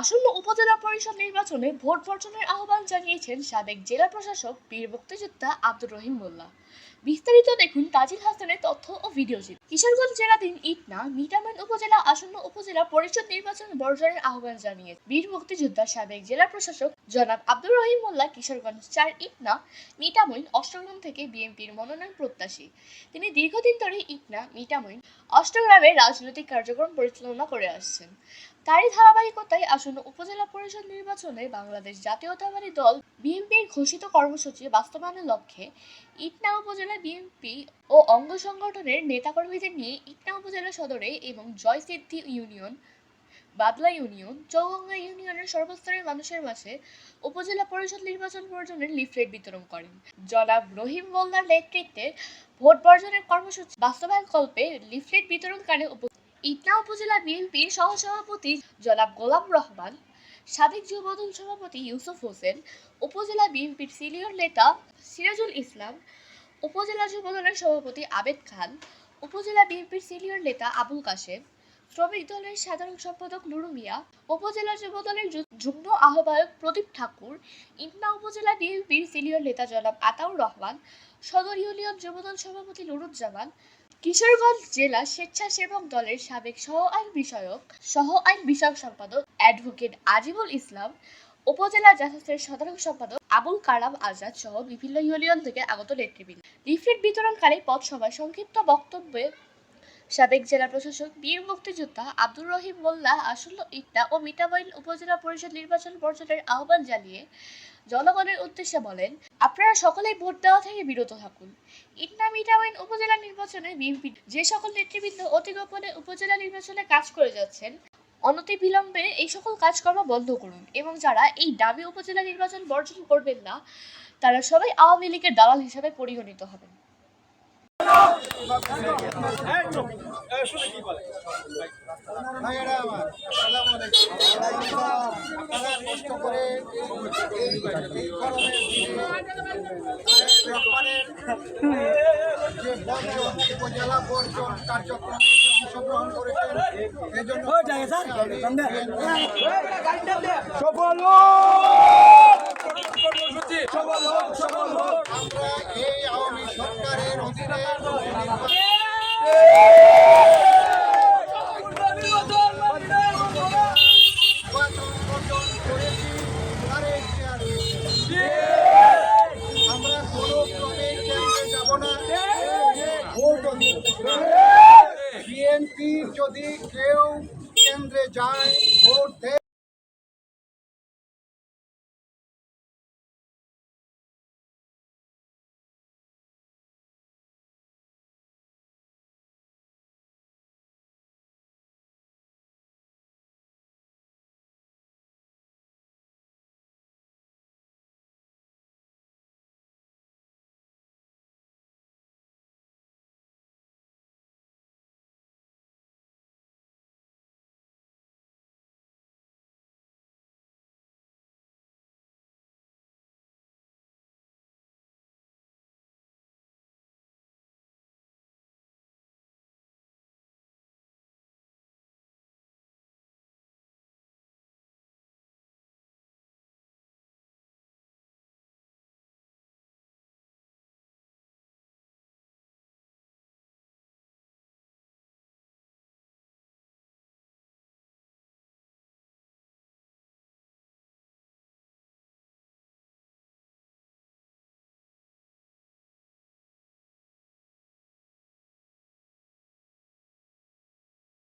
আসন্ন উপজেলা পরিষদ নির্বাচনে ভোট বর্জনের আহ্বান জানিয়েছেন সাবেক জেলা প্রশাসক, বীর মুক্তিযোদ্ধা আব্দুর রহিম মোল্লা। বিস্তারিত দেখুন তাজিল হাসানের তথ্য ও ভিডিও চিত্র কিশোরগঞ্জ জেলাধীন ইটনা মিটামইন উপজেলা আসন্ন উপজেলা পরিষদ নির্বাচন বর্জনের আহ্বান জানিয়ে বীর মুক্তিযোদ্ধা সাবেক জেলা প্রশাসক জনাব আব্দুর রহিম মোল্লা, কিশোরগঞ্জ চার ইটনা মিটামইন অষ্টগ্রাম থেকে বিএনপির মনোনয়ন প্রত্যাশী। তিনি দীর্ঘদিন ধরে ইটনা মিটামইন অষ্টগ্রামে রাজনৈতিক কার্যক্রম পরিচালনা করে আসছেন। তারই ধারাবাহিকতায় আসন্ন উপজেলা পরিষদ নির্বাচনে বাংলাদেশ জাতীয়তাবাদী দল বিএনপির ঘোষিত কর্মসূচি বাস্তবায়নের লক্ষ্যে ইটনা উপজেলা বিএনপি ও অঙ্গ সংগঠনের নেতাকর্মীদের নিয়ে ইটনা উপজেলা সদরে এবং জয়সিদ্ধি ইউনিয়ন, বাদলা ইউনিয়ন, চৌগঙ্গা ইউনিয়নের সর্বস্তরের মানুষের মাঝে উপজেলা পরিষদ নির্বাচন বর্জনের লিফলেট বিতরণ করেন। জনাব রহিম মোল্লার নেতৃত্বে ভোট বর্জনের কর্মসূচি বাস্তবায়ন কল্পে লিফলেট বিতরণকারী উপ- ইটনা উপজেলা বিএনপির সহসভাপতি জনাব গোলাম রহমান, সাবেক যুবদল সভাপতি ইউসুফ হোসেন, উপজেলা বিএনপির সিনিয়র নেতা সিরাজুল ইসলাম, উপজেলা যুবদলের সভাপতি আবেদ খান, উপজেলা বিএনপির সিনিয়র নেতা আবুল কাশেম, শ্রমিক দলের সাধারণ সম্পাদক নুরু মিয়া, উপজেলা যুবদলের যুগ্ম আহ্বায়ক প্রদীপ ঠাকুর, ইটনা উপজেলা বিএনপির সিনিয়র নেতা জনাব আতাউর রহমান, সদর ইউনিয়ন যুবদল সভাপতি নুরুজ্জামান কিশোরগঞ্জ জেলা স্বেচ্ছাসেবক দলের সাবেক সহ আইন বিষয়ক, সহ আইন বিষয়ক সম্পাদক অ্যাডভোকেট আজিবুল ইসলাম, উপজেলা জাসাসের সাধারণ সম্পাদক আবুল কালাম আজাদ সহ বিভিন্ন ইউনিয়ন থেকে আগত নেতৃবৃন্দ। লিফলেট বিতরণকারী পথসভায় সংক্ষিপ্ত বক্তব্যে সাবেক জেলা প্রশাসক বীর মুক্তিযোদ্ধা আব্দুর রহিম মোল্লা আসন্ন ইটনা ও মিঠামইন উপজেলা পরিষদ নির্বাচন বর্জনের আহ্বান জানিয়ে জনগণের উদ্দেশ্যে বলেন, আপনারা সকলেই ভোট দেওয়া থেকে বিরত থাকুন। ইটনা মিঠামইন উপজেলা নির্বাচনে বিএনপি যে সকল নেতৃবৃন্দ অতি গোপনে উপজেলা নির্বাচনে কাজ করে যাচ্ছেন অনতি বিলম্বে এই সকল কাজকর্ম বন্ধ করুন এবং যারা এই দাবি উপজেলা নির্বাচন বর্জন করবেন না, তারা সবাই আওয়ামী লীগের দালাল হিসাবে পরিগণিত হবেন। আমার, আসসালামু আলাইকুম। কষ্ট করে যে বর্জন উপজেলা বর্জন কার্যক্রমে আমরা এই আওয়ামী সরকারের অধীনে যদি কেউ কেন্দ্রে যায় ভোট দেয়